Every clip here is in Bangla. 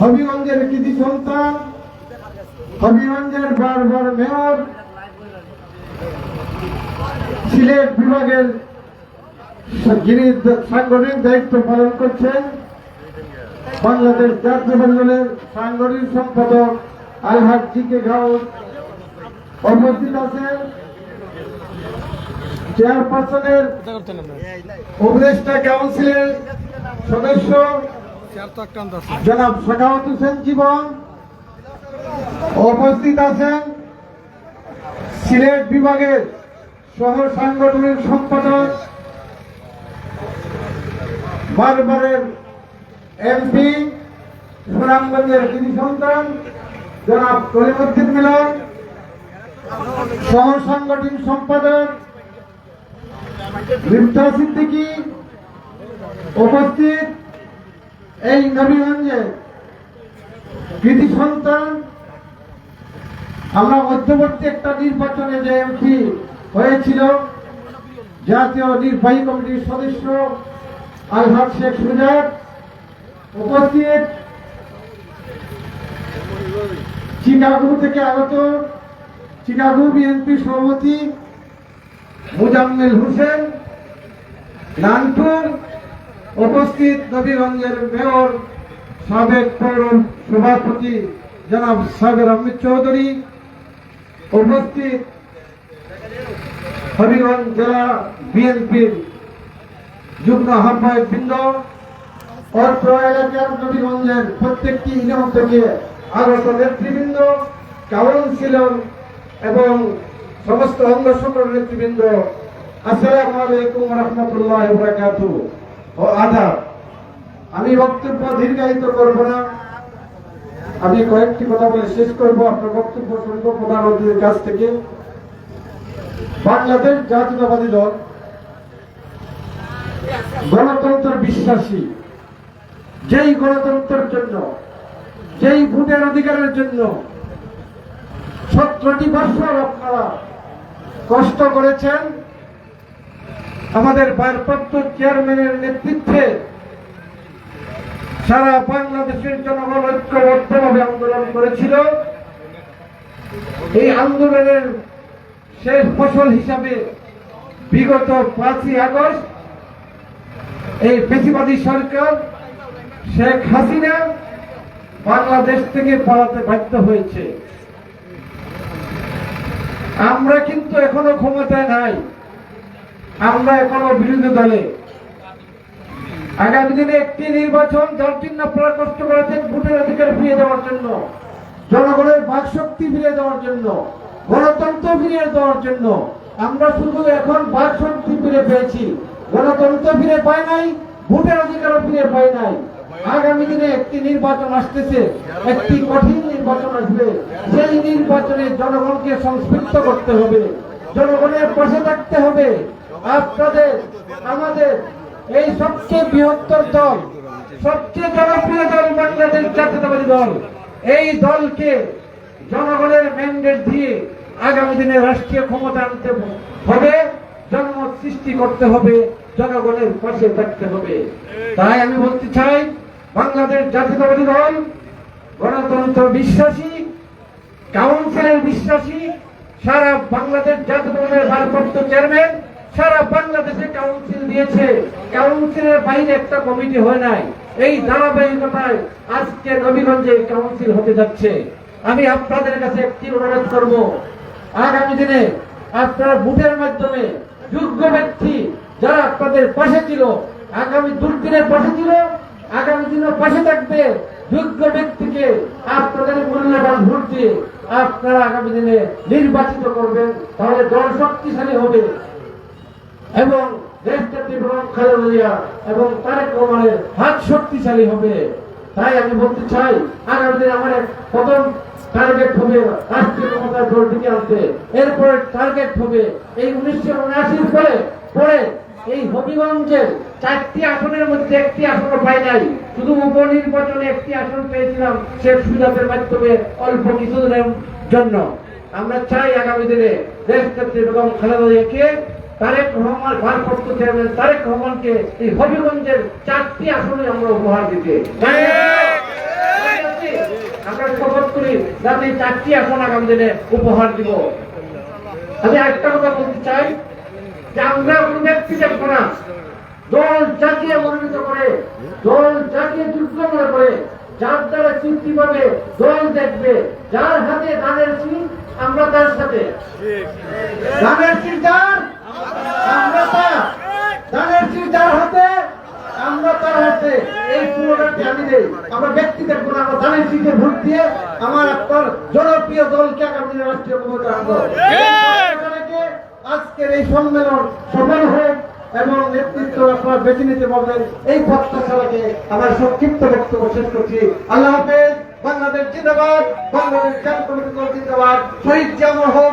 হবিগঞ্জের কৃতি সন্তান, হবিগঞ্জের বারবার মেয়র, সিলেট বিভাগের যিনি সাংগঠনিক দায়িত্ব পালন করছেন বাংলাদেশ জাতীয় দলের সাংগঠনিক সম্পাদক আলহাজ জি কে গাউদ উপস্থিত আছেন। চেয়ারপারসনের উপদেষ্টা কাউন্সিলের সদস্য জনাব সাকাওয়াত হোসেন জীবন। উপস্থিত আছেন সিলেট বিভাগের সহ সাংগঠনিক সম্পাদক, বারবারের এমপি সুনামগঞ্জের কৃতি সন্তান, জনাব কলিমুদ্দিন মিলন, সহ সাংগঠনিক সম্পাদক সিদ্দিকী এই নবীগঞ্জে কৃতি সন্তান, আমরা মধ্যবর্তী একটা নির্বাচনে যে এমপি হয়েছিল, জাতীয় নির্বাহী কমিটির সদস্য আলহাদ শেখ সুজাত উপস্থিত। চিকাগো থেকে আগত চিকাগো বিএনপি সভাপতি মুজাম্মেল হোসেন নানপুর উপস্থিত নবীগঞ্জের মেয়র সাবেক পৌর সভাপতি জনাব সাগর আহমেদ চৌধুরী, উপস্থিত হবিগঞ্জ জেলা বিএনপির যুগ্ম আহ্বায়ক বৃন্দ, অর্থ এলাকার নবীগঞ্জের প্রত্যেকটি ইউনিয়ন থেকে আগত নেতৃবৃন্দ, কাউন্সিলর এবং সমস্ত অঙ্গ সংগঠন নেতৃবৃন্দ, আসসালামু আলাইকুম রহমতুল্লাহ বরাকাতু ও আদাব আমি বক্তব্য দীর্ঘায়িত করব না। আমি কয়েকটি কথা বলে শেষ করব। আপনার বক্তব্য শুনব প্রধানমন্ত্রীর কাছ থেকে। বাংলাদেশ জাতীয়তাবাদী দল গণতন্ত্র বিশ্বাসী। যেই গণতন্ত্রের জন্য, যেই ভোটের অধিকারের জন্য সতেরোটি বছর আপনারা কষ্ট করেছেন আমাদের ভারপ্রাপ্ত চেয়ারম্যানের নেতৃত্বে সারা বাংলাদেশের জনগণ ঐক্যবদ্ধভাবে আন্দোলন করেছিল। এই আন্দোলনের শেষ ফসল হিসাবে বিগত পাঁচই আগস্ট এই পেশিবাদী সরকার শেখ হাসিনা বাংলাদেশ থেকে পালাতে বাধ্য হয়েছে। আমরা কিন্তু এখনও ক্ষমতায় নাই। আমরা এখনও বিরোধী দলে। আগামী দিনে একটি নির্বাচন জন্য আপনারা কষ্ট করেছেন ভোটের অধিকার ফিরিয়ে দেওয়ার জন্য, জনগণের বাক শক্তি ফিরিয়ে দেওয়ার জন্য, গণতন্ত্র ফিরিয়ে দেওয়ার জন্য। আমরা শুধু এখন বাক শক্তি ফিরে পেয়েছি। গণতন্ত্র ফিরে পাই নাই, ভোটের অধিকারও ফিরে পাই নাই। আগামী দিনে একটি নির্বাচন আসতেছে, একটি কঠিন নির্বাচন আসবে। সেই নির্বাচনে জনগণকে সংস্কৃত করতে হবে, জনগণের পাশে থাকতে হবে। আপনাদের, আমাদের এই সবচেয়ে বৃহত্তর দল, সবচেয়ে জনপ্রিয় দল বাংলাদেশ জাতীয়তাবাদী দল, এই দলকে জনগণের ম্যান্ডেট দিয়ে আগামী দিনে রাষ্ট্রীয় ক্ষমতা আনতে হবে জনমত সৃষ্টি করতে হবে, জনগণের পাশে থাকতে হবে। তাই আমি বলতে চাই, বাংলাদেশ জাতীয়তাবাদী দল গণতন্ত্র বিশ্বাসী, কাউন্সিলের বিশ্বাসী, সারা বাংলাদেশ জাতীয়তাবাদের ভারপ্রাপ্ত চেয়ারম্যান দিয়েছে। কাউন্সিলের বাইরে একটা কমিটি হয় নাই। এই ধারাবাহিকতায় আজকে নবীগঞ্জে কাউন্সিল হতে যাচ্ছে। আমি আপনাদের কাছে একটি অনুরোধ করব। আগামী দিনে আপনারা ভোটের মাধ্যমে যোগ্য ব্যক্তি যারা আপনাদের পাশে ছিল, আগামী দুর্দিনের পাশে ছিল, আগামী দিনে পাশে থাকবে যোগ্য ব্যক্তিকে আপনাদের মূল্যবান ভোট দিয়ে আপনারা আগামী দিনে নির্বাচিত করবেন। তাহলে দল শক্তিশালী হবে। এবং দেশটাকে বেগম খালেদা এবং তারেক রহমানের হাত শক্তিশালী হবে। তাই আমি বলতে চাই, আগামী দিনে আমার প্রথম টার্গেট হবে রাষ্ট্রীয় ক্ষমতার দলটিকে আনতে। এরপরে টার্গেট হবে এই উনিশশো উনআশির পরে পরে এই হবিগঞ্জের চারটি আসনের মধ্যে একটি আসনও পাই নাই। শুধু উপনির্বাচনে একটি আসন পেয়েছিলাম শেখ সুজাতের মাধ্যমে অল্প কিছুদিনের জন্য। আমরা চাই আগামী দিনে দেশ নেত্রী বেগম খালেদা তারেক রহমান ভারপ্রাপ্ত চেয়ারম্যান তারেক রহমানকে এই হবিগঞ্জের চারটি আসনে আমরা উপহার দিতে। আমরা শপথ করি যাতে চারটি আসন আগামী দিনে উপহার দিব। আমি একটা কথা বলতে চাই যে আমরা কোন ব্যক্তি দেখব না। দল জাতীয় মনোনীত করে দল জাতীয় যুদ্ধ মনে করে যার দ্বারা চুক্তি পাবে দল দেখবে। যার হাতে ধানের সিং আমরা তার সাথে। সিং যার আমরা তার ধানের সিং যার হাতে আমরা তার হাতে। এই পুরোটাকে আমি দেই। আমরা ব্যক্তি দেখব আমরা ধানের সিংকে ভোট দিয়ে আমার আপনার জনপ্রিয় দলকে আগামী রাষ্ট্রীয় ক্ষমতা আনব। আজকের এই সম্মেলন সফল হোক এবং নেতৃত্ব আপনারা বেছে নিতে পারবেন। এই প্রত্যাশাকে আমার সংক্ষিপ্ত বক্তব্য শেষ করছি। আল্লাহ হাফেজ বাংলাদেশ জিন্দাবাদ বাংলাদেশ জাতীয় জিন্দাবাদ। শহীদ জামর হোক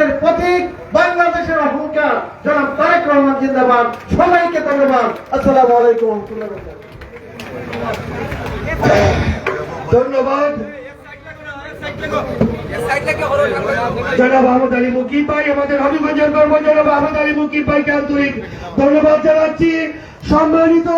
বাংলাদেশের প্রতীক, বাংলাদেশের অহংকার জনাব তারেক রহমান জিন্দাবাদ। সবাইকে ধন্যবাদ। আসসালামু আলাইকুম ধন্যবাদ। ধন্যবাদ জানাচ্ছি। সম্মানিত